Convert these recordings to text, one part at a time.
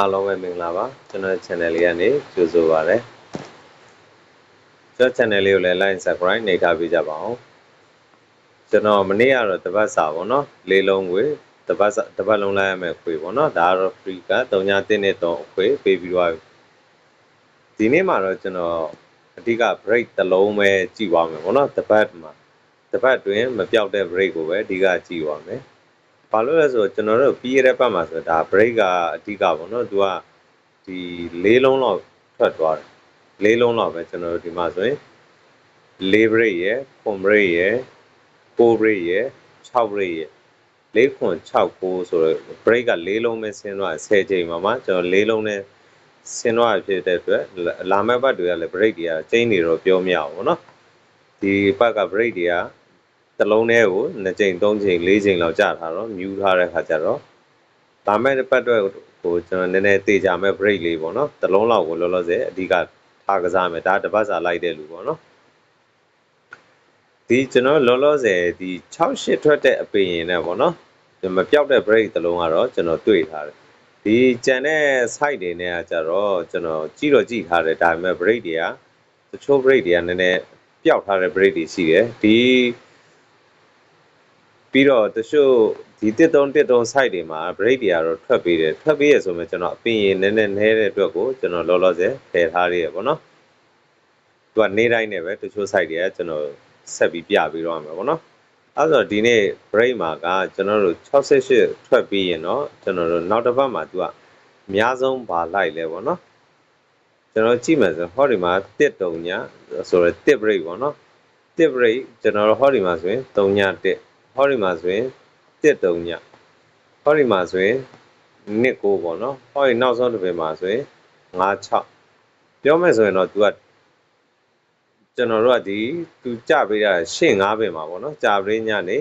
အားလုံးပဲမင်္ဂလာပါကျွန်တော် channel လေးကနေကြိုဆိုပါရစေကျွန်တော် channel လေးကိုလည်း like subscribe နှိပ်ထားပေးကြပါအောင်ကျွန်တော်မနေ့ကတော့တပတ်စာပေါ့နော်လေးလုံးခွေတပတ်စာတပတ်လုံးလိုက်ရမယ်ခွေပေါ့နော်ဒါကတော့ free က3ညတင်းနဲ့တော့ခွေပေးပြီးသွားပြီဒီနေ့မှာတော့ကျွန်တော်အဓိက break တစ်လုံးပဲကြည့်ပါမယ်ပေါ့နော်တပတ်မှာတပတ်တွင်မပြောက်တဲ့ break ကိုပဲအဓိကကြည့်ပါမယ် ဘာလို့လဲဆိုတော့ကျွန်တော်တို့ပြီးရတဲ့ပတ်မှာဆိုတော့ဒါ break ကအဓိကပေါ့နော်သူကဒီ၄လုံးလောက်ထွက်သွားတယ်၄လုံးလောက်ပဲကျွန်တော်တို့ဒီမှာဆိုရင်၄ break ရယ်4 break ရယ်4 break ရယ်6 break ရယ်၄ခွန်6 9ဆိုတော့ break က၄လုံးပဲဆင်းသွား10ချိန်မှာမှကျွန်တော်၄လုံးနဲ့ဆင်းသွားဖြစ်တဲ့အတွက်လာမယ့်ဘတ်တွေကလည်း break တွေကကျင်းနေတော့ပြောမရဘူးပေါ့နော်ဒီဘက်က break တွေက တစ်လုံးထဲကို2ချိန်3ချိန်4ချိန်လောက်ကြာထားတော့မြူထားတဲ့ခါကျတော့လာမယ့်ဘတ်တွေကိုကျွန်တော်နည်းနည်းတေချာမဲ့ break လေးပေါ့နော်တစ်လုံးလောက်ကိုလောလောဆယ်အဓိကထားကစားမယ်ဒါတပတ်စာလိုက်တဲ့လူပေါ့နော်ဒီကျွန်တော်လောလောဆယ်ဒီ6 8ထွက်တဲ့အပင်ရင်နဲ့ပေါ့နော်မပြောက်တဲ့ break တစ်လုံးကတော့ကျွန်တော်တွေ့ထားတယ်ဒီကြံတဲ့ site တွေနဲ့ကကြတော့ကျွန်တော်ကြည့်တော့ကြည့်ထားတယ်ဒါပေမဲ့ break တွေကတချို့ break တွေကနည်းနည်းပျောက်ထားတဲ့ break တွေရှိတယ်ဒီ ပြီးတော့တချို့ဒီတစ်တုံးတစ်တုံး site တွေမှာ break တွေကတော့ထွက်ပေးတယ်ထွက်ပေးရဆိုမှကျွန်တော်အပင်ရည်နည်းနည်းနဲတဲ့အတွက်ကိုကျွန်တော်လောလောဆယ်ထည့်ထားရရပေါ့နော်သူကနေတိုင်းနဲ့ပဲတချို့ site တွေကကျွန်တော်ဆက်ပြီးပြပေးတော့မှာပေါ့နော်အဲဆိုတော့ဒီနေ့ break မှာကကျွန်တော်တို့68ထွက်ပြီးရင်တော့ကျွန်တော်တို့နောက်တစ်ပတ်မှာသူကအများဆုံးပါလိုက်လဲပေါ့နော်ကျွန်တော်ကြည့်မယ်ဆိုဟောဒီမှာတစ်တုံညဆိုတော့တစ် break ပေါ့နော်တစ် break ကျွန်တော်တို့ဟောဒီမှာဆိုရင်3ညတစ် ဟောဒီမှာဆိုရင်တစ်တုံညဟောဒီမှာဆိုရင်နှစ်ကိုပေါ့နော်ဟောဒီနောက်ဆုံးတစ်ပင်မှာဆိုရင်9 6ပြောမယ်ဆိုရင်တော့ तू ကကျွန်တော်တို့ကဒီသူကြပေးတာရှင်း9ပင်မှာပေါ့နော်ကြာပရင်းညနေ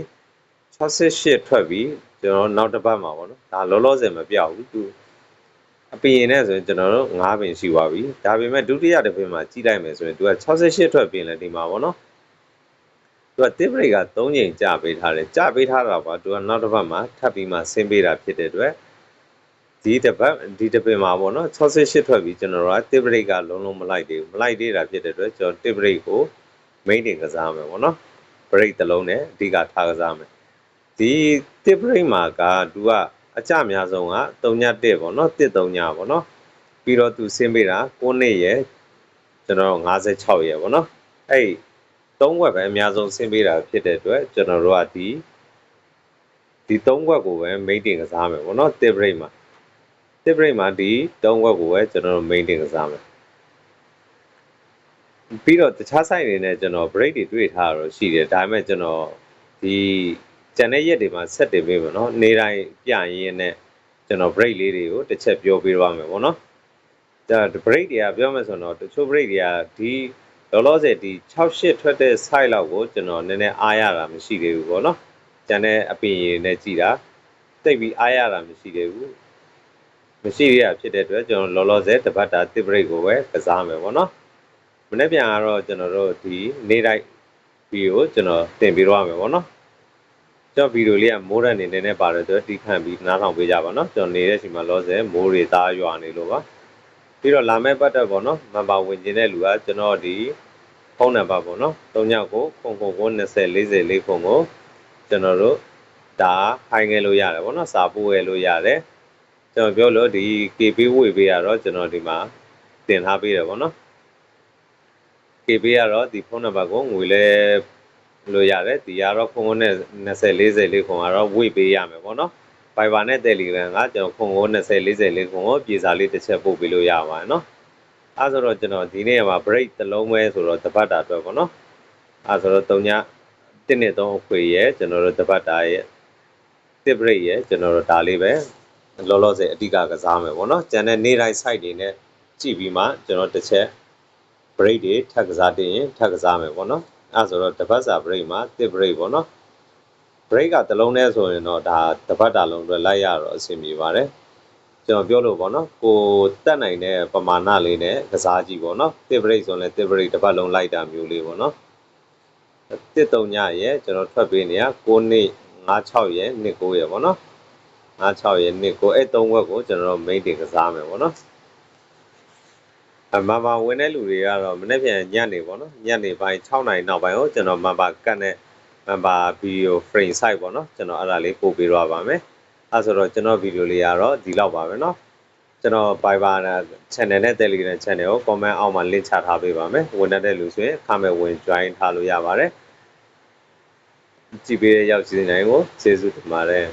68ထွက်ပြီးကျွန်တော်နောက်တစ်ပတ်မှာပေါ့နော်ဒါလောလောဆယ်မပြောက်ဘူးသူအပင်ရင်နဲ့ဆိုရင်ကျွန်တော်တို့9ပင်ရှိပါပြီဒါပေမဲ့ဒုတိယတစ်ပင်မှာကြီးလိုက်မယ်ဆိုရင်သူက68ထွက်ပြင်လဲဒီမှာပေါ့နော် သူကတစ်ဘရိတ်က3ချိန်ကြာပေးထားတယ်ကြာပေးထားတာပါသူကနောက်တစ်ပတ်မှာထပ်ပြီးမှဆင်းပေးတာဖြစ်တဲ့အတွက်ဒီတစ်ပတ်ဒီတစ်ပင်မှာပေါ့နော်68ထွက်ပြီးကျွန်တော်တို့ကတစ်ဘရိတ်ကလုံးလုံးမလိုက်သေးဘူးမလိုက်သေးတာဖြစ်တဲ့အတွက်ကျွန်တော်တစ်ဘရိတ်ကို maintain ကစားမယ်ပေါ့နော် break တစ်လုံးနဲ့အဓိကထားကစားမယ်ဒီတစ်ဘရိတ်မှာကသူကအကြအများဆုံးက3ည1ပေါ့နော်1 3ညပေါ့နော်ပြီးတော့သူဆင်းပေးတာ9နှစ်ရယ်ကျွန်တော်56ရယ်ပေါ့နော်အဲ့ သုံးဝက်ပဲအများဆုံးဆင်းပေးတာဖြစ်တဲ့အတွက်ကျွန်တော်တို့ကဒီဒီသုံးဝက်ကိုပဲ maintain ကစားမယ်ပေါ့နော်တစ် break မှာတစ် break မှာဒီသုံးဝက်ကိုပဲကျွန်တော်တို့ maintain ကစားမယ်ပြီးတော့တခြား site တွေနဲ့ကျွန်တော် break တွေတွေ့ထားရတော့ရှိတယ်ဒါပေမဲ့ကျွန်တော်ဒီကျန်တဲ့ရက်တွေမှာဆက်တင်ပေးမယ်နော်နေတိုင်းပြရင်းနဲ့ကျွန်တော် break လေးတွေကိုတစ်ချက်ပြောပြပါမယ်ပေါ့နော်ဒါ break တွေကပြောမယ်ဆိုတော့တချို့ break တွေကဒီ လောလောဆယ်ဒီ68ထွက်တဲ့ site လောက်ကိုကျွန်တော်နည်းနည်းအားရတာမရှိသေးဘူးပေါ့နော်ကျန်တဲ့အပင်ရည်နဲ့ကြည်တာတိတ်ပြီးအားရတာမရှိသေးဘူးမရှိရဖြစ်တဲ့အတွက်ကျွန်တော်လောလောဆယ်တပတ်တာတစ် break ကိုပဲကစားမယ်ပေါ့နော်မနေ့ပြန်ကတော့ကျွန်တော်တို့ဒီနေ့တိုင်းဗီဒီယိုကျွန်တော်တင်ပြတော့မယ်ပေါ့နော်ကျွန်တော်ဗီဒီယိုလေးကမိုးရက်နေနေနဲ့ပါတယ်ဆိုတော့တီးခန့်ပြီးနားထောင်ပေးကြပါနော်ကျွန်တော်နေတဲ့ချိန်မှာလောဆယ်မိုးတွေသားရွာနေလို့ပါ ပြီးတော့လာမယ့်ပတ်သက်ပေါ့နော်မန်ပါဝင်ကျင်တဲ့လူကကျွန်တော်ဒီဖုန်းနံပါတ်ပေါ့နော်39ကိုခုံခုံကို20 40လေးခုံကိုကျွန်တော်တို့ဒါခိုင်းခဲ့လို့ရတယ်ပေါ့နော်စာပို့ရလို့ရတယ်ကျွန်တော်ပြောလို့ဒီ KB ဝေပေးရတော့ကျွန်တော်ဒီမှာတင်ထားပေးတယ်ပေါ့နော် KB ကတော့ဒီဖုန်းနံပါတ်ကိုငွေလဲလို့ရတယ်ဒီကတော့ခုံခုံနဲ့20 40လေးခုံကတော့ဝေပေးရမယ်ပေါ့နော် Viber နဲ့ Telegram ကကျွန်တော်ခုံကို20 40လေးခုံကိုပြေစာလေးတစ်ချက်ပို့ပေးလို့ရပါတယ်နော်အဲဆိုတော့ကျွန်တော်ဒီနေ့မှာ break တစ်လုံးပဲဆိုတော့တပတ်တာအတွက်ပေါ့နော်အဲဆိုတော့3ည1နဲ့3အခွေရဲ့ကျွန်တော်တို့တပတ်တာရဲ့1 break ရဲ့ကျွန်တော်တို့ဒါလေးပဲလောလောဆယ်အဓိကကစားမယ်ပေါ့နော်ကျန်တဲ့နေ့တိုင်း site တွေနဲ့ကြည့်ပြီးမှကျွန်တော်တစ်ချက် break တွေထပ်ကစားတင်ရင်ထပ်ကစားမယ်ပေါ့နော်အဲဆိုတော့တပတ်စာ break မှာ1 break ပေါ့နော် break ကတစ်လုံးနဲ့ဆိုရင်တော့ဒါတပတ်တာလုံးအတွက်လိုက်ရတော့အဆင်ပြေပါတယ်ကျွန်တော်ပြောလို့ပေါ့နော်ကိုတက်နိုင်တဲ့ပမာဏလေးနဲ့ကစားကြည့်ပေါ့နော်1 break ဆိုရင်လည်း1 break တစ်ပတ်လုံးလိုက်တာမျိုးလေးပေါ့နော်1 3ညရဲ့ကျွန်တော်ထွက်ပေးနေရ9နှစ်5 6ရဲ့2 9ရဲ့ပေါ့နော်56ရဲ့နှစ်ကိုအဲ့သုံးဘက်ကိုကျွန်တော်တို့ main တင်ကစားမယ်ပေါ့နော်အမဘာဝင်တဲ့လူတွေကတော့မနေ့ပြန်ညနေပေါ့နော်ညနေပိုင်း6နာရီနောက်ပိုင်းကိုကျွန်တော်မဘာကတ်နဲ့ မဘာဗီဒီယို frame site ပေါ့နော်ကျွန်တော်အဲ့ဒါလေးပို့ပေးတော့ပါမယ်အဲဆိုတော့ကျွန်တော်ဗီဒီယိုလေးကတော့ဒီလောက်ပါပဲเนาะကျွန်တော် Viber channel နဲ့ Telegram channel ကို comment အောက်မှာ link ချထားပေးပါမယ်ဝင်တဲ့လူဆိုရင်ခါမဲ့ဝင် join ထားလို့ရပါတယ်ကြည့်ပေးတဲ့ရောက်စီစဉ်တိုင်းကိုကျေးဇူးတင်ပါတယ်